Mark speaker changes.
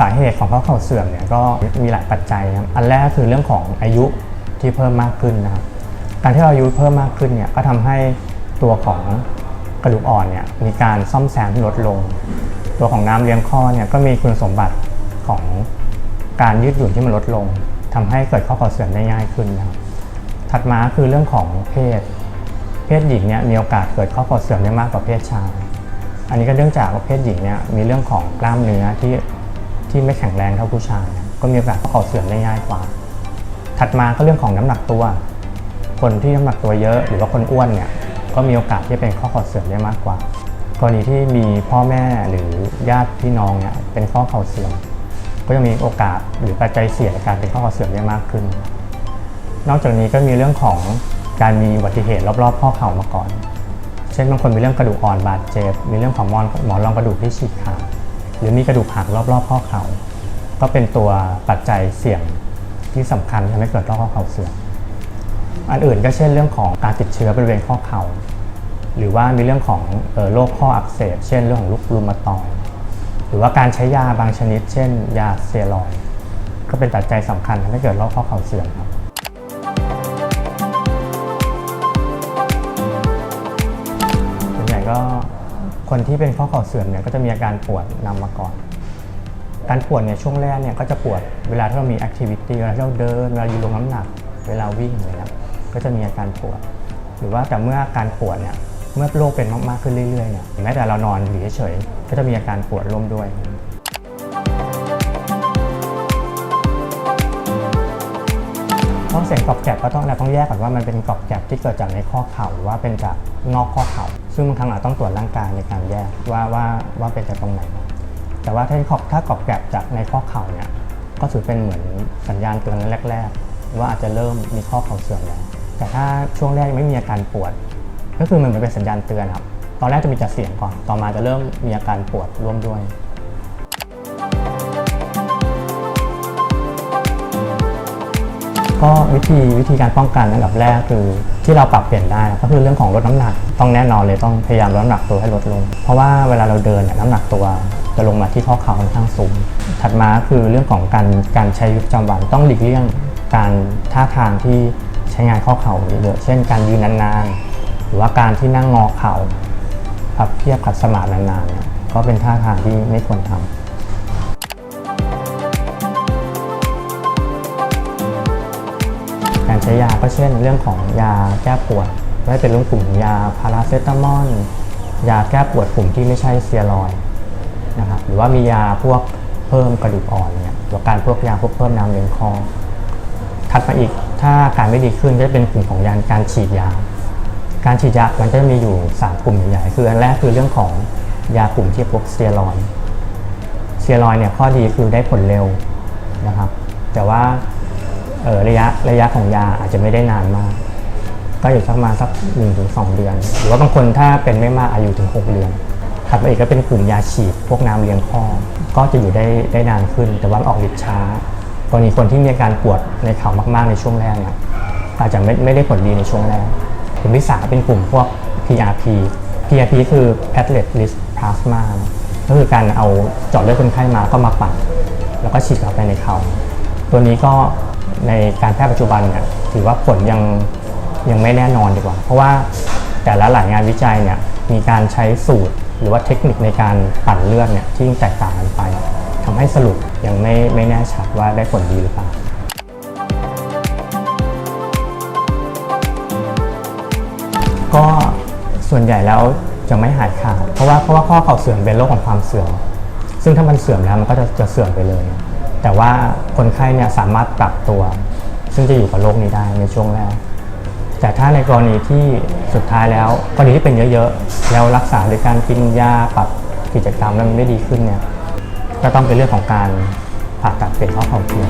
Speaker 1: สาเหตุของข้อเข่าเสื่อมเนี่ยก็มีหลายปัจจัยนะครับอันแรกก็คือเรื่องของอายุที่เพิ่มมากขึ้นนะครับการที่เราอายุเพิ่มมากขึ้นเนี่ยก็ทำให้ตัวของกระดูกอ่อนเนี่ยมีการซ่อมแซมที่ลดลง ตัวของน้ำเลี้ยงข้อเนี่ยก็มีคุณสมบัติของการยืดหยุ่นที่มันลดลงทำให้เกิดข้อเข่าเสื่อมได้ง่ายขึ้นนะครับถัดมาคือเรื่องของเพศ เพศหญิงเนี่ยมีโอกาสเกิดข้อเข่าเสื่อมได้มากกว่าเพศชาย อันนี้ก็เนื่องจากว่าเพศหญิงเนี่ยมีเรื่องของกล้ามเนื้อที่ ที่ไม่แข็งแรงเท่าผู้ชายนะก็มีโอกาสข้อเข่าเสื่อมได้ง่ายกว่า ถัดมาก็เรื่องของน้ำหนักตัว คนที่น้ำหนักตัวเยอะหรือว่าคนอ้วนเนี่ยก็มีโอกาสที่จะเป็นข้อเข่าเสื่อมได้มากกว่า กรณีที่มีพ่อแม่หรือญาติพี่น้องเนี่ยเป็นข้อเข่าเสื่อม ก็จะมีโอกาสหรือปัจจัยเสี่ยงในการเป็นข้อเข่าเสื่อมได้มากขึ้น นอกจากนี้ก็มีเรื่องของการมีอุบัติเหตุรอบๆข้อเข่ามาก่อน เช่นบางคนมีเรื่องกระดูกอ่อนบาดเจ็บ มีเรื่องของหมอนหมอนรองกระดูกที่ฉีกขาด รือมีกระดูกหักรอบๆข้อเข่าก็เป็นตัวปัจจัยเสี่ยงที่สำคัญทำให้เกิดโรคข้อเข่าเสื่อมอันอื่นก็เช่นเรื่องของการติดเชื้อบริเวณข้อเข่าหรือว่ามีเรื่องของออโรคข้ออักเสบ เช่นเรื่องของลูกรูมาตอยหรือว่าการใช้ยาบางชนิด เช่น ยาเตียรอยก็เป็นปัจจัยสำคัญทำให้เกิดโรคข้อเข่าเสื่อมครับ คนที่เป็นข้อเข่าเสื่อมเนี่ยก็จะมีอาการปวดนำมาก่อน การปวดเนี่ยช่วงแรกเนี่ยก็จะปวดเวลาที่เรามีแอคทิวิตี้เวลาที่เราเดินเวลายืนลงน้ำหนัก เวลาวิ่งอะไรเงี้ยก็จะมีอาการปวด หรือว่าแต่เมื่อการปวดเนี่ยเมื่อโรคเป็นมากๆขึ้นเรื่อยๆเนี่ยแม้แต่เรานอนอยู่เฉยๆก็จะมีอาการปวดร่วมด้วย ข้อเสียงกรอบแกรบก็ต้องเราต้องแยกก่อนว่ามันเป็นกรอบแกรบที่เกิดจากในข้อเข่าหรือว่าเป็นจากนอกข้อเข่า ซึ่งบางครั้งอาจต้องตรวจร่างกายในการแยกว่าว่าว่าเป็นจากตรงไหน แต่ว่าถ้าขอบถ้ากรอบแกรบจากในข้อเข่าเนี่ยก็ถือเป็นเหมือนสัญญาณเตือนแรก ๆ ว่าอาจจะเริ่มมีข้อเข่าเสื่อมแล้วแต่ถ้าช่วงแรกยังไม่มีอาการปวด ก็คือมันเหมือนเป็นสัญญาณเตือนครับตอนแรกจะมีแต่เสียงก่อน ต่อมาจะเริ่มมีอาการปวดร่วมด้วย ก็วิธีวิธีการป้องกันอันดับแรกคือที่เราปรับเปลี่ยนได้ก็คือเรื่องของลดน้ำหนัก ต้องแน่นอนเลยต้องพยายามลดน้ำหนักตัวให้ลดลง เพราะว่าเวลาเราเดินเนี่ยน้ำหนักตัวจะลงมาที่ข้อเข่าค่อนข้างสูง ถัดมาคือเรื่องของการการใช้ชีวิตประจำวันต้องหลีกเลี่ยงการท่าทางที่ใช้งานข้อเข่าเยอะเช่น การยืนนานๆ หรือว่าการที่นั่งงอเข่าพับเพียบขัดสมาธินานๆ ก็เป็นท่าทางที่ไม่ควรทำกา รใช้ยาก็เช่น เรื่องของยาแก้ปวดไม่เป็นเรื่องกลุ่มยาพาราเซตามอลยาแก้ปวดกลุ่มที่ไม่ใช่เซียรอยนะครับหรือว่ามียาพวกเพิ่มกระดูกอ่อนเนี่ยหรือการพวกยาพวกเพิ่มน้ำเลี้ยงคอถัดมาอีกถ้าการไม่ดีขึ้นก็จะเป็นกลุ่มของยาการฉีดยา การฉีดยามันก็จะมีอยู่ 3 กลุ่มใหญ่คืออันแรกคือเรื่องของยากลุ่มที่พวกเตียรอยเตียรอยเนี่ยข้อดีคือได้ผลเร็วนะครับแต่ว่า เออระยะระยะของยาอาจจะไม่ได้นานมาก ก็อยู่สักมาสัก1-2ถึงสองเดือน หรือว่าบางคนถ้าเป็นไม่มากอายุถึง 6 เดือนถัดมาอีกก็เป็นกลุ่มยาฉีดพวกน้ำเลี้ยงข้อ ก็จะอยู่ได้ได้นานขึ้น แต่ว่าออกฤทธิ์ช้ากรณีคนที่มีอาการปวดในเข่ามากๆในช่วงแรกเนี่ยอาจจะไม่ไม่ได้ผลดีในช่วงแรกกลุ่มที่สามเป็นกลุ่มพวก PRP PRP คือ platelet rich plasma ก็คือการเอาเจาะเลือดคนไข้มาก็มาปั่นแล้วก็ฉีดเข้าไปในเข่าตัวนี้ก็ ในการแพทย์ปัจจุบันเนี่ยถือว่าผลยังยังไม่แน่นอนดีกว่า เพราะว่าแต่ละหลายงานวิจัยเนี่ยมีการใช้สูตรหรือว่าเทคนิคในการปั่นเลือดเนี่ยที่แตกต่างกันไปทำให้สรุปยังไม่ไม่แน่ชัดว่าได้ผลดีหรือเปล่าก็ส่วนใหญ่แล้วจะไม่หายขาดเพราะว่าเพราะว่าข้อเข่าเสื่อมเป็นโรคของความเสื่อม ซึ่งถ้ามันเสื่อมแล้วมันก็จะจะเสื่อมไปเลย แต่ว่าคนไข้เนี่ยสามารถปรับตัว ซึ่งจะอยู่กับโรคนี้ได้ในช่วงแรก แต่ถ้าในกรณีที่สุดท้ายแล้วกรณีที่เป็นเยอะๆ แล้วรักษาโดยการกินยาปรับกิจกรรมแล้วมันไม่ดีขึ้นเนี่ยก็ต้องเป็นเรื่องของการผ่าตัดเปลี่ยนข้อเข่าเทียม